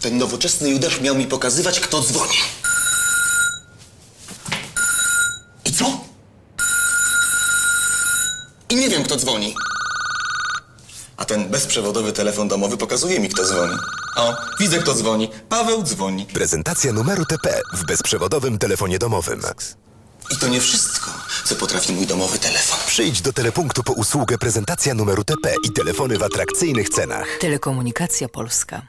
Ten nowoczesny Judasz miał mi pokazywać, kto dzwoni. I co? I nie wiem, kto dzwoni. A ten bezprzewodowy telefon domowy pokazuje mi, kto dzwoni. O, widzę, kto dzwoni. Paweł dzwoni. Prezentacja numeru TP w bezprzewodowym telefonie domowym. I to nie wszystko, co potrafi mój domowy telefon. Przyjdź do telepunktu po usługę prezentacja numeru TP i telefony w atrakcyjnych cenach. Telekomunikacja Polska.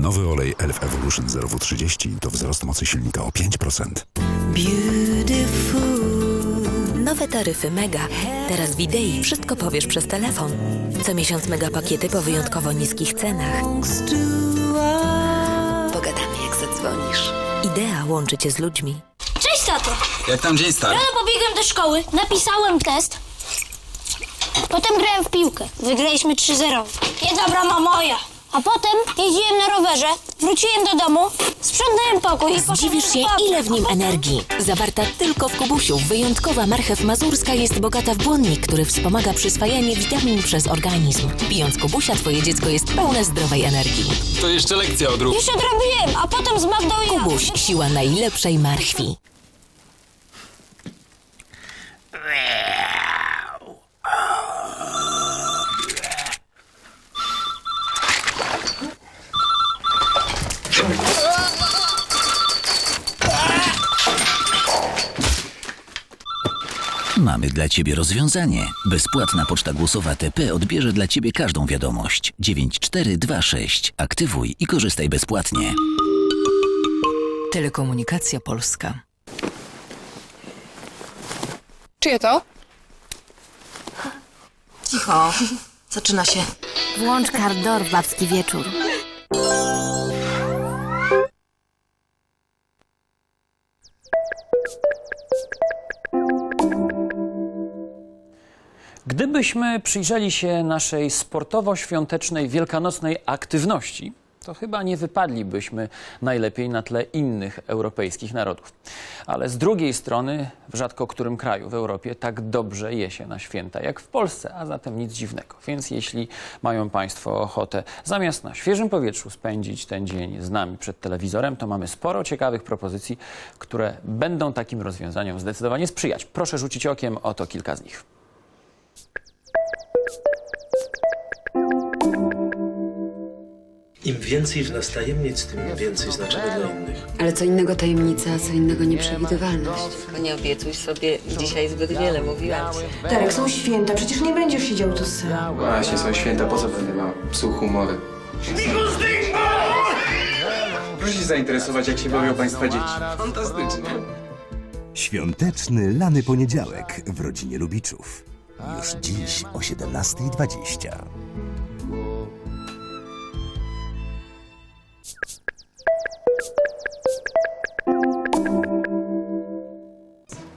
Nowy olej Elf Evolution 0W30 to wzrost mocy silnika o 5%. Nowe taryfy Mega. Teraz w idei wszystko powiesz przez telefon. Co miesiąc mega pakiety po wyjątkowo niskich cenach. Pogadamy jak zadzwonisz. Idea łączy cię z ludźmi. Cześć, tato! Jak tam dzień stary? Rano pobiegłem do szkoły, napisałem test. Potem grałem w piłkę. Wygraliśmy 3-0. Jedna brama moja. A potem jeździłem na rowerze, wróciłem do domu, sprzątałem pokój i Zdziwisz do się, babci. ile w nim energii. Zawarta tylko w Kubusiu, wyjątkowa marchew mazurska jest bogata w błonnik, który wspomaga przyswajanie witamin przez organizm. Pijąc Kubusia, twoje dziecko jest pełne zdrowej energii. To jeszcze lekcja odrób. Już odrobiłem, a potem z Magdą i Kubuś, siła najlepszej marchwi. Mamy dla Ciebie rozwiązanie. Bezpłatna poczta głosowa TP odbierze dla Ciebie każdą wiadomość. 9426. Aktywuj i korzystaj bezpłatnie. Telekomunikacja Polska. Czyje to? Cicho. Zaczyna się. Włącz Kardor w babski wieczór. Gdybyśmy przyjrzeli się naszej sportowo-świątecznej wielkanocnej aktywności, to chyba nie wypadlibyśmy najlepiej na tle innych europejskich narodów. Ale z drugiej strony, w rzadko którym kraju w Europie tak dobrze je się na święta jak w Polsce, a zatem nic dziwnego. Więc jeśli mają Państwo ochotę zamiast na świeżym powietrzu spędzić ten dzień z nami przed telewizorem, to mamy sporo ciekawych propozycji, które będą takim rozwiązaniom zdecydowanie sprzyjać. Proszę rzucić okiem, oto kilka z nich. Im więcej w nas tajemnic, tym więcej znaczenia dla innych. Ale co innego tajemnica, a co innego nieprzewidywalność. Nie obiecuj sobie dzisiaj zbyt wiele, mówiłam ci. Darek, są święta, przecież nie będziesz siedział tu sam. Właśnie są święta, po co będę miał psu humory? Proszę się zainteresować, jak się bawią Państwa dzieci. Fantastycznie. Świąteczny lany poniedziałek w rodzinie Lubiczów. Już dziś o 17.20.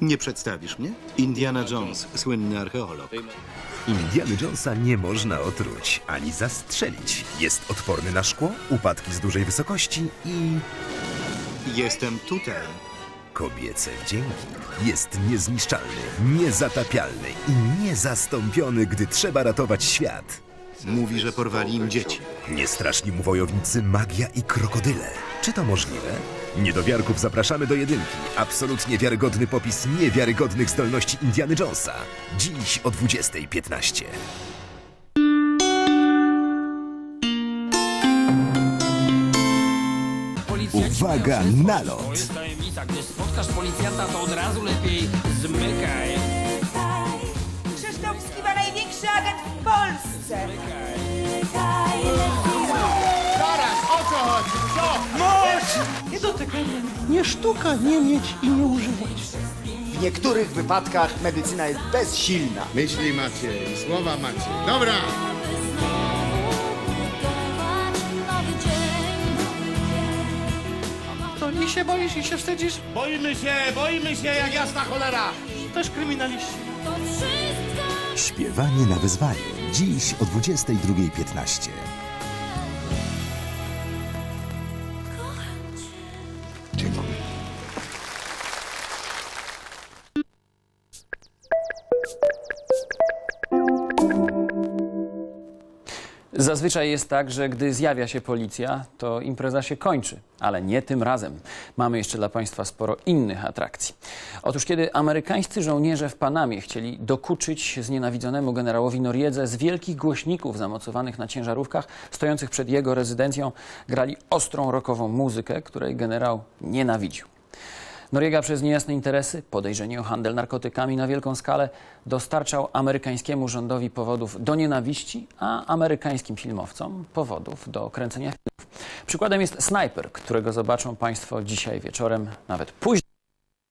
Nie przedstawisz mnie? Indiana Jones, słynny archeolog. Indiana Jonesa nie można otruć ani zastrzelić. Jest odporny na szkło, upadki z dużej wysokości i Jestem tutaj. kobiece wdzięki. Jest niezniszczalny, niezatapialny i niezastąpiony, gdy trzeba ratować świat. Mówi, że porwali im dzieci. Niestraszni mu wojownicy magia i krokodyle. Czy to możliwe? Niedowiarków zapraszamy do jedynki. Absolutnie wiarygodny popis niewiarygodnych zdolności Indiana Jonesa. Dziś o 20.15. Uwaga, nalot! tajemnica, gdy spotkasz policjanta, to od razu lepiej zmykaj. Krzysztofski ma największy agent w Polsce. Zaraz, dotykaj mnie. Nie sztuka nie mieć i nie używać. W niektórych wypadkach medycyna jest bezsilna. Myśli macie i słowa macie. Dobra! To nie się boisz i się wstydzisz? Boimy się, boimy się jak jasna cholera. Też kryminaliści. Śpiewanie na wezwanie. Dziś o 22.15. Zazwyczaj jest tak, że gdy zjawia się policja, to impreza się kończy, ale nie tym razem. Mamy jeszcze dla Państwa sporo innych atrakcji. Otóż kiedy amerykańscy żołnierze w Panamie chcieli dokuczyć znienawidzonemu generałowi Noriedze z wielkich głośników zamocowanych na ciężarówkach stojących przed jego rezydencją, grali ostrą rokową muzykę, której generał nienawidził. Noriega przez niejasne interesy, podejrzenie o handel narkotykami na wielką skalę dostarczał amerykańskiemu rządowi powodów do nienawiści, a amerykańskim filmowcom powodów do kręcenia filmów. Przykładem jest Sniper, którego zobaczą Państwo dzisiaj wieczorem, nawet późno.